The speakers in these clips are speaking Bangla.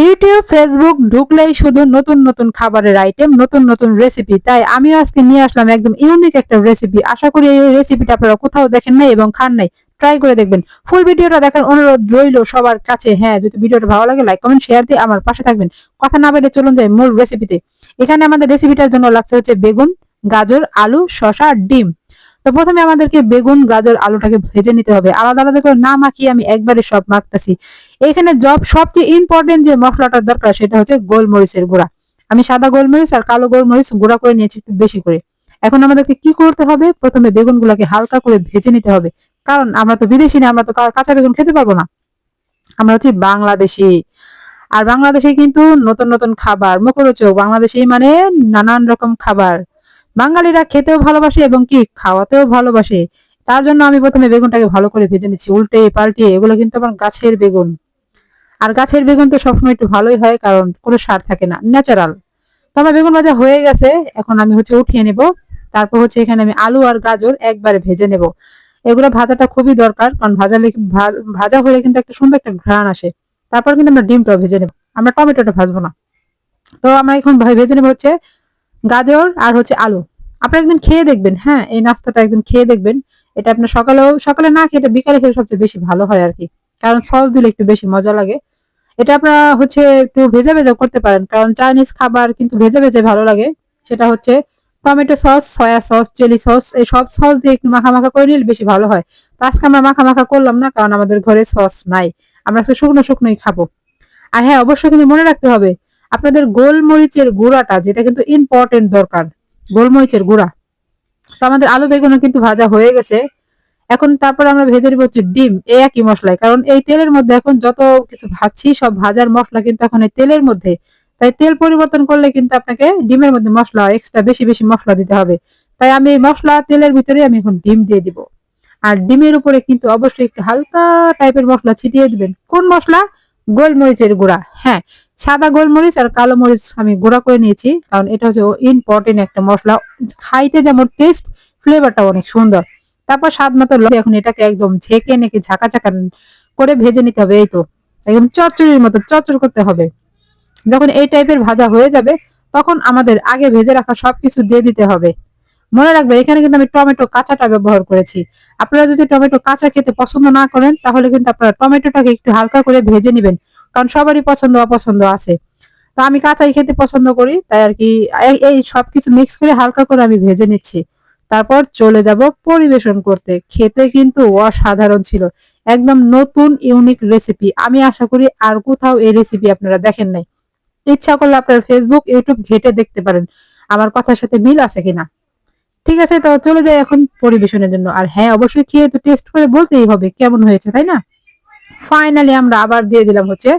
ইউটিউব, ফেসবুক ঢুকলেই শুধু নতুন নতুন খাবারের আইটেম নতুন নতুন রেসিপি তাই আমিও আজকে নিয়ে আসলাম একদম ইউনিক একটা রেসিপি আশা করি এই রেসিপিটা আপনারা কোথাও দেখেন নাই এবং খান নাই। ট্রাই করে দেখবেন। ফুল ভিডিওটা দেখার অনুরোধ রইল সবার কাছে। হ্যাঁ যদি ভিডিওটা ভালো লাগে লাইক কমেন্ট শেয়ার দিয়ে আমার পাশে থাকবেন। কথা না বেড়ে চলুন যাই মূল রেসিপিতে এখানে আমাদের রেসিপিটার জন্য লাগছে হচ্ছে বেগুন, গাজর, আলু, শসা, ডিম। তো প্রথমে আমাদেরকে বেগুন, গাজর, আলুটাকে ভেজে নিতে হবে। আলাদা আলাদা করে না মাখিয়ে আমি একবারে সব মাখতেছি। এখানে জব, সবচেয়ে ইম্পর্টেন্ট যে মশলাটার দরকার সেটা হচ্ছে গোলমরিচের গুঁড়া। আমি সাদা গোলমরিচ আর কালো গোলমরিচ গুঁড়া করে নিয়েছি একটু বেশি করে। এখন আমাদেরকে কি করতে হবে? প্রথমে বেগুনগুলোকে হালকা করে ভেজে নিতে হবে। কারণ আমরা তো বিদেশি না, আমরা তো কাঁচা বেগুন খেতে পারব না। আমরা হচ্ছে বাংলাদেশি। আর বাংলাদেশে কিন্তু নতুন নতুন খাবার, মুখরোচক, বাংলাদেশি মানে নানান রকম খাবার। বাঙালিরা খেতেও ভালোবাসে এবং কি খাওয়াতেও ভালোবাসে। তার জন্য আমি প্রথমে বেগুনটাকে ভালো করে ভেজে নিচ্ছি, উল্টে, পাল্টে, এগুলো কিন্তু আমার গাছের বেগুন। আর গাছের বেগুন তো সবসময় একটু ভালোই হয় কারণ কোনো সার থাকে না ন্যাচারাল তো আমার বেগুন ভাজা হয়ে গেছে, এখন আমি হচ্ছে উঠিয়ে নেব। তারপর হচ্ছে এখানে আমি আলু আর গাজর একবারে ভেজে নেব। এগুলো ভাজাটা খুবই দরকার, কারণ ভাজালে ভাজা হলে কিন্তু একটা সুন্দর একটা ঘ্রাণ আসে। তারপর কিন্তু আমরা ডিমটাও ভেজে নেব। আমরা টমেটোটা ভাজবো না। তো আমরা এখন ভেজে নেব হচ্ছে গাজর আর হচ্ছে আলু। আপনারা একদিন খেয়ে দেখবেন হ্যাঁ এই নাস্তাটা একদিন খেয়ে দেখবেন। এটা আপনার সকালেও, সকালে না খেয়ে এটা বিকালে খেলে সবচেয়ে বেশি ভালো হয় আর কি। কারণ সস দিলে একটু বেশি মজা লাগে। এটা আপনারা হচ্ছে একটু ভেজা ভেজা করতে পারেন, কারণ চাইনিজ খাবার কিন্তু ভেজা ভেজে ভালো লাগে। সেটা হচ্ছে tomato sauce, soya sauce, chilli sauce, এই সব সস দিয়ে একটু মাখা করে নিলে বেশি ভালো হয়। তো আজকে আমরা মাখা মাখা করলাম না, কারণ আমাদের ঘরে সস নাই। আমরা শুকনো শুকনোই খাব। আর হ্যাঁ অবশ্যই কিন্তু মনে রাখতে হবে আপনাদের গোলমরিচের গুঁড়াটা, যেটা কিন্তু ইম্পর্টেন্ট দরকার, গোলমরিচের গুঁড়া। তো আমাদের আলু বেগুনও কিন্তু ভাজা হয়ে গেছে। এখন তারপর আমরা ভেজে নিব হচ্ছে ডিম এই একই মশলায়। কারণ এই তেলের মধ্যে এখন যত কিছু ভাজছি, সব ভাজার মশলা কিন্তু এখন এই তেলের মধ্যে। তাই তেল পরিবর্তন করলে কিন্তু আপনাকে ডিমের মধ্যে মশলা এক্সট্রা বেশি বেশি মশলা দিতে হবে। তাই আমি মশলা, তেলের ভিতরে আমি এখন ডিম দিয়ে দিব। আর ডিমের উপরে কিন্তু অবশ্যই একটু হালকা টাইপের মশলা ছিটিয়ে দিবেন। কোন মশলা? গোলমরিচের গুঁড়া। হ্যাঁ সাদা গোলমরিচ আর কালো মরিচ আমি গুঁড়া করে নিয়েছি, কারণ এটা হচ্ছে ইম্পর্টেন্ট একটা মশলা। খাইতে যেমন টেস্ট ফ্লেভারটা অনেক সুন্দর। তারপর স্বাদ মতো এখন এটাকে একদম ঝেঁকে নাকি ঝাঁকা ঝাঁকা করে ভেজে নিতে হবে, এই তো। একদম চচ্চড়ির মতো চচ্চড় করতে হবে। যখন এই টাইপের ভাজা হয়ে যাবে, তখন আমাদের আগে ভেজে রাখা সবকিছু দিয়ে দিতে হবে। মনে রাখবে এখানে কিন্তু আমি টমেটো কাঁচাটা ব্যবহার করেছি। আপনারা যদি টমেটো কাঁচা খেতে পছন্দ না করেন, তাহলে কিন্তু আপনারা টমেটোটাকে একটু হালকা করে ভেজে নেবেন, কারণ সবারই পছন্দ, অপছন্দ আছে। তো আমি কাঁচাই খেতে পছন্দ করি, তাই আর কি, এই- এই সবকিছু মিক্স করে হালকা করে আমি ভেজে নিচ্ছি। তারপর চলে যাব পরিবেশন করতে। খেতে কিন্তু অসাধারণ ছিল, একদম নতুন ইউনিক রেসিপি আমি আশা করি আর কোথাও এই রেসিপি আপনারা দেখেন নাই। ইচ্ছা করলে আপনার ফেসবুক ইউটিউব ঘেটে দেখতে পারেন, আমার কথার সাথে মিল আছে কিনা। ঠিক আছে তো চলে যাই এখন পরিবেশনের জন্য। আর হ্যাঁ অবশ্যই খেয়ে তো টেস্ট করে বলতেই হবে কেমন হয়েছে, তাই না? ফাইনালি আমরা আবার দিয়ে দিলাম হচ্ছে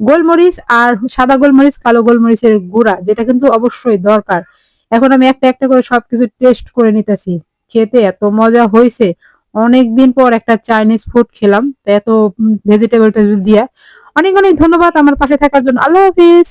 গোলমরিচ আর সাদা গোলমরিচ, কালো গোলমরিচের গুঁড়া, যেটা কিন্তু অবশ্যই দরকার। এখন আমি একটা একটা করে সবকিছু টেস্ট করে নিতেছি। খেতে এত মজা হয়েছে। অনেক দিন পর একটা চাইনিজ ফুড খেলাম এত ভেজিটেবল টেবিল দিয়ে। অনেক অনেক ধন্যবাদ আমার পাশে থাকার জন্য। আল্লাহ হাফিজ।